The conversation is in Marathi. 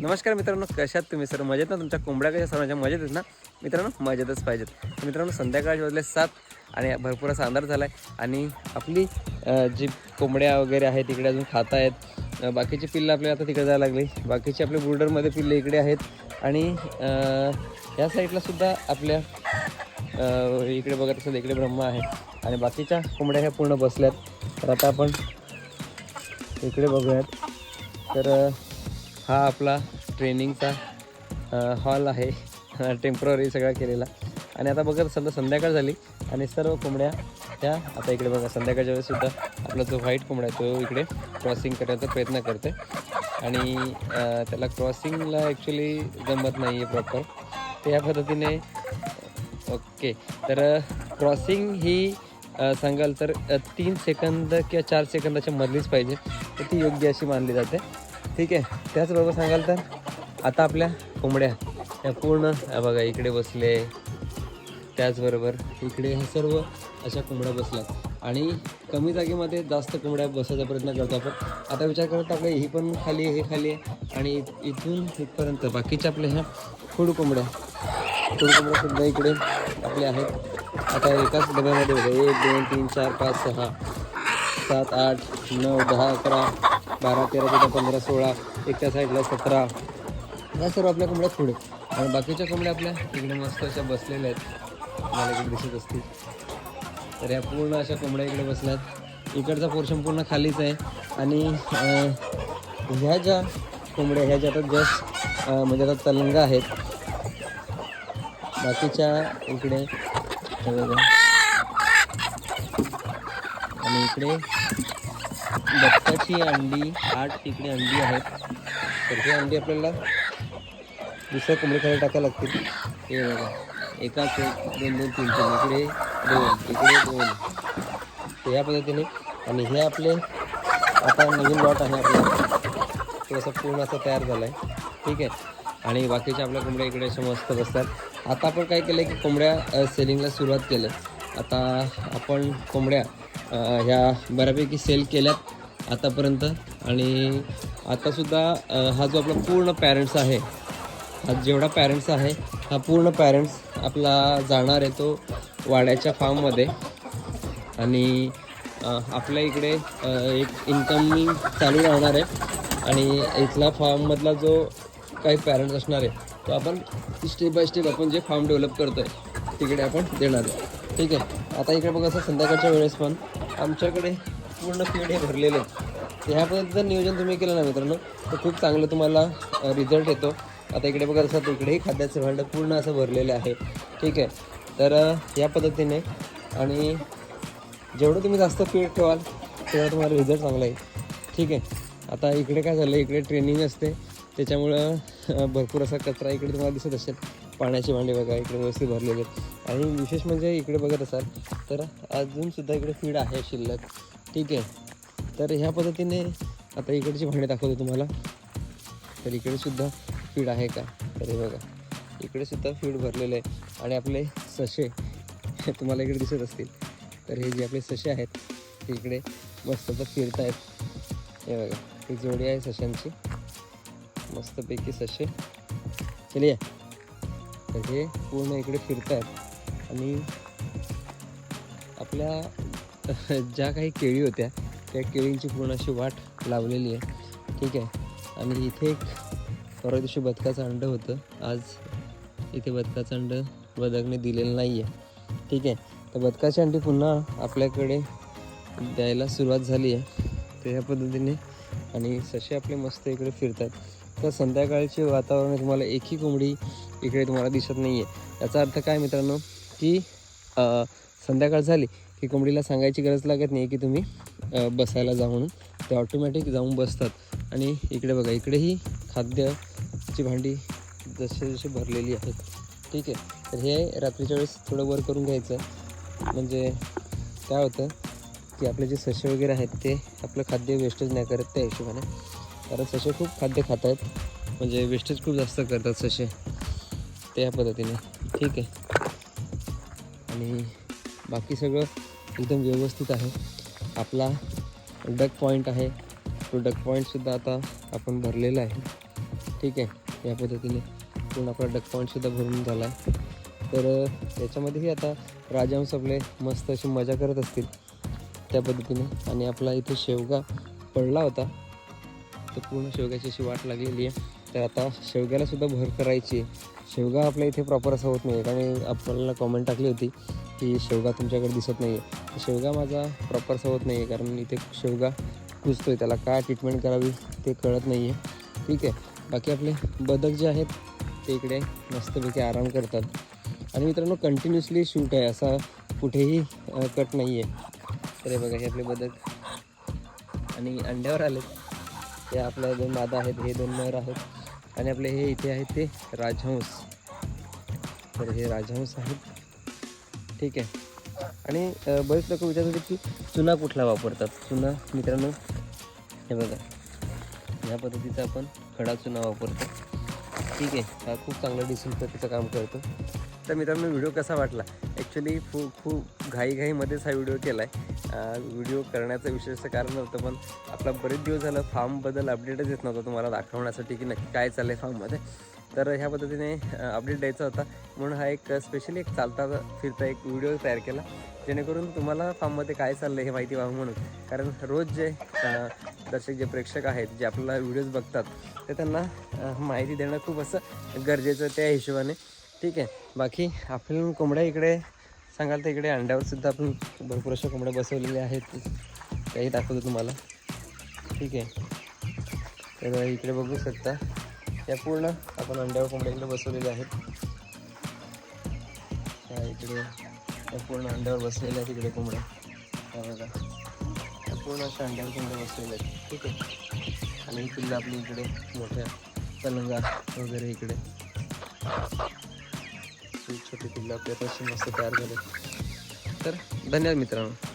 नमस्कार मित्रांनो कशात तुम्ही सर मजेत ना तुमच्या? कोंबड्या कशा? सर्वांच्या मजेत आहेत ना? मित्रांनो मजेतच पाहिजेत. मित्रांनो संध्याकाळचे वाजले सात आणि भरपूर असा अंधार झाला आहे आणि आपली जी कोंबड्या वगैरे आहेत तिकडे अजून खात आहेत. बाकीची पिल्लं आपल्याला आता तिकडे जायला लागली. बाकीचे आपले ब्रुडरमध्ये पिल्ले इकडे आहेत. आणि ह्या या साईडला सुद्धा आपल्या इकडे बघत असेल इकडे ब्रह्मा आहे. आणि बाकीच्या कोंबड्या ह्या पूर्ण बसल्यात. तर आता आपण इकडे बघूयात. तर हा आपला ट्रेनिंगचा हॉल आहे. टेंपररी सगळा केलेला. आणि आता बघत असाल तर संध्याकाळ झाली आणि सर्व कोंबड्या त्या आता इकडे बघा संध्याकाळच्या वेळेससुद्धा आपला जो व्हाईट कोंबडा आहे तो इकडे क्रॉसिंग करण्याचा प्रयत्न करते आणि त्याला क्रॉसिंगला ॲक्च्युली जमत नाही आहे प्रॉपर तर या पद्धतीने ओके. तर क्रॉसिंग ही सांगाल तर तीन सेकंद किंवा चार सेकंदाच्या मधलीच पाहिजे. तर ती योग्य अशी मानली जाते. ठीक आहे त्याचबरोबर सांगाल तर आता आपल्या कोंबड्या या पूर्ण बघा इकडे बसले. त्याचबरोबर इकडे हे सर्व अशा कोंबड्या बसल्यात आणि कमी जागेमध्ये जास्त कोंबड्या बसायचा प्रयत्न करतो आपण. आता विचार करत आपल्या ही पण खाली आहे हे खाली आहे. आणि इथून इथपर्यंत बाकीच्या आपल्या ह्या फूड कोंबड्या. फूड कोंबड्या सुद्धा इकडे आपल्या आहेत. आता एकाच डब्यामध्ये बघा एक दोन तीन चार पाच सहा सात आठ नऊ दहा अकरा बारा तेरा चौदा पंधरा सोळा एक त्या साईडला सतरा. या सर्व आपल्या कोंबड्या पुढे. आणि बाकीच्या कोंबड्या आपल्या इकडे मस्त अशा बसलेल्या आहेत. मला इकडे दिसत असतील. तर या पूर्ण अशा कोंबड्या इकडे बसल्यात. इकडचा पोर्शन पूर्ण खालीच आहे. आणि ह्या ज्या कोंबड्या ह्या ज्या आता जस्ट म्हणजे आता तलंगा आहेत. बाकीच्या इकडे आणि इकडे बत्ताची अंडी आठ तिकडे अंडी आहेत. तर ही अंडी आपल्याला दुसऱ्या कोंबडीखाली टाकायला लागतील. हे बघा एकाच दोन दोन तीन तीन. इकडे दोन इकडे दोन. तर ह्या पद्धतीने आणि हे आपले आता नवीन लॉट आहे आपला. तो असा पूर्ण असा तयार झाला आहे ठीक आहे? आणि बाकीच्या आपल्या कोंबड्या इकडे अशा मस्त बसतात. आता आपण काय केलं आहे की कोंबड्या सेलिंगला सुरुवात केलं. आता आपण कोंबड्या ह्या बऱ्यापैकी सेल केल्यात. आतापर्यंत. आणि आतासुद्धा हा जो आपला पूर्ण पॅरेंट्स आहे हा जेवढा पॅरेंट्स आहे हा पूर्ण पॅरेंट्स आपला जाणार आहे तो वाड्याच्या फार्ममध्ये आणि आपल्या इकडे एक इन्कम चालू राहणार आहे. आणि इथला फार्ममधला जो काही पॅरेंट्स असणार आहे तो आपण स्टेप बाय स्टेप आपण जे फार्म डेव्हलप करतो आहे तिकडे आपण देणार आहे. ठीक आहे? आता इकडे बघा असं संध्याकाळच्या वेळेस पण आमच्याकडे पूर्ण फीड हे भरलेले आहे. ह्यापर्यंत जर नियोजन तुम्ही केलं ना मित्रांनो? तर खूप चांगलं तुम्हाला रिझल्ट येतो. आता इकडे बघा असं इकडेही खाद्याचं भांडं पूर्ण असं भरलेलं आहे. ठीक आहे. तर या पद्धतीने आणि जेवढं तुम्ही जास्त फीड ठेवाल तेवढा तुम्हाला रिझल्ट चांगला येईल. ठीक आहे. आता इकडे काय झालं इकडे ट्रेनिंग असते. त्याच्यामुळं भरपूर असा कचरा इकडे तुम्हाला दिसत असेल. पाण्याचे भांडे बघा इकडे व्यवस्थित भरलेले आहेत. आणि विशेष म्हणजे इकडे बघत असाल तर अजूनसुद्धा इकडे फीड आहे शिल्लक. ठीक आहे. तर ह्या पद्धतीने आता इकडची भांडे दाखवतो तुम्हाला. तर इकडे सुद्धा फीड आहे का? तर हे बघा. इकडे सुद्धा फीड भरलेलं आहे. आणि आपले सशे तुम्हाला इकडे दिसत असतील. तर हे जे आपले सशे आहेत ते इकडे मस्त तर फिरत आहेत हे बघा. ही जोडी आहे सशांची. मस्तपैकी सशे चलिया. तर हे पूर्ण इकडे फिरत आहेत आणि आपल्या ज्या काही केळी होत्या त्या केळींची पूर्ण अशी वाट लावलेली आहे. ठीक आहे. आणि इथे एक परवा दिवशी बदकाचं अंडं होतं. आज इथे बदकाचं अंडं बदकने दिलेलं नाही आहे ठीक आहे. तर बदकाची अंडी पुन्हा आपल्याकडे द्यायला सुरुवात झाली आहे. तर ह्या पद्धतीने आणि ससे आपले मस्त इकडे फिरतात. तर संध्याकाळचे वातावरण तुम्हाला एकही कोंबडी इकडे तुम्हाला दिसत नाही आहे याचा अर्थ काय मित्रांनो? की संध्याकाळ झाली. की कोंबडीला सांगायची गरज लागत नाही की तुम्ही बसायला जा म्हणून. ते ऑटोमॅटिक जाऊन बसतात. आणि इकडे बघा इकडेही खाद्याची भांडी जसे जसे भरलेली आहेत. ठीक आहे? तर हे रात्रीच्या वेळेस थोडं वर करून घ्यायचं. म्हणजे काय होतं की आपले जे ससे वगैरे आहेत ते आपलं खाद्य वेस्टेज नाही करत त्या हिशोबाने. कारण ससे खूप खाद्य खात आहेत म्हणजे वेस्टेज खूप जास्त करतात ससे. त्या पद्धतीने. ठीक आहे? आणि बाकी सगळं एकदम व्यवस्थित आहे. आपला डक पॉईंट आहे. तो डक पॉईंटसुद्धा आता आपण भरलेला आहे. ठीक आहे? या पद्धतीने पूर्ण आपला डक्काउंटसुद्धा भरून झाला आहे तर याच्यामध्येही आता राजहंस आपले मस्त अशी मजा करत असतील. त्या पद्धतीने. आणि आपला इथे शेवगा पडला होता. तर पूर्ण शेवग्याची अशी वाट लागलेली आहे. तर आता शेवग्यालासुद्धा भर करायची आहे. शेवगा आपल्या इथे प्रॉपर असा होत नाही आणि आपल्याला कॉमेंट टाकली होती. की शेवगा तुमच्याकडे दिसत नाही आहे शेवगा माझा प्रॉपर सवत होत नाही आहे कारण इथे शेवगा कुजतो आहे त्याला काय ट्रीटमेंट करावी ते कळत नाही आहे ठीक आहे बाकी आपले बदक जे आहेत ते इकडे मस्तपैकी आराम करतात. आणि मित्रांनो कंटिन्युअसली शूट आहे असा कुठेही कट नाही आहे तर हे बघा हे आपले बदक. आणि अंड्यावर आलेत. ते आपल्या दोन मादा आहेत हे दोन नर आहेत. आणि आपले हे इथे आहेत ते राजहंस. तर हे राजहंस आहेत. ठीक आहे. आणि बरेच लोक विचारत होते की चुना कुठला वापरतात? चुना मित्रांनो हे बघा. ह्या पद्धतीचा आपण खडा चुना वापरतो. ठीक आहे. हा खूप चांगला डिसिन्फेक्टचं काम करतो. तर मित्रांनो व्हिडिओ कसा वाटला? ॲक्च्युली खूप खूप घाईघाईमध्येच हा व्हिडिओ केला आहे व्हिडिओ करण्याचं विशेष कारण नव्हतं पण आपला बरेच दिवस झालं फार्मबद्दल अपडेटच येत नव्हता. तुम्हाला दाखवण्यासाठी की नक्की काय चाललं आहे फार्ममध्ये. तर ह्या पद्धतीने अपडेट द्यायचा होता. म्हणून हा एक स्पेशली एक चालता फिरता एक व्हिडिओ तयार केला. जेणेकरून तुम्हाला फार्ममध्ये काय चाललं आहे हे माहिती व्हावं म्हणून. कारण रोज जे दर्शक जे प्रेक्षक आहेत जे आपल्याला व्हिडिओज बघतात ते त्यांना माहिती देणं खूप असं गरजेचं त्या हिशोबाने. ठीक आहे. बाकी आपण कोंबड्या इकडे सांगाल तर इकडे अंड्यावरसुद्धा आपण भरपूर अशा कोंबड्या बसवलेल्या आहेत. त्याही दाखवतो तुम्हाला. ठीक आहे. तर इकडे बघू शकता. या पूर्ण आपण अंड्यावर कोंबड्या इकडे बसवलेले आहेत. त्या इकडे पूर्ण अंड्यावर बसलेल्या आहेत इकडे कोंबड्या. त्या बघा. पूर्ण अशा अंड्यावर कोंबड्या बसलेल्या आहेत. ठीक आहे. आणि ही पिल्लं आपली इकडे मोठ्या पलंगा वगैरे इकडे. छोटी पिल्लं आपल्यापासून मस्त तयार झाले. तर धन्यवाद मित्रांनो.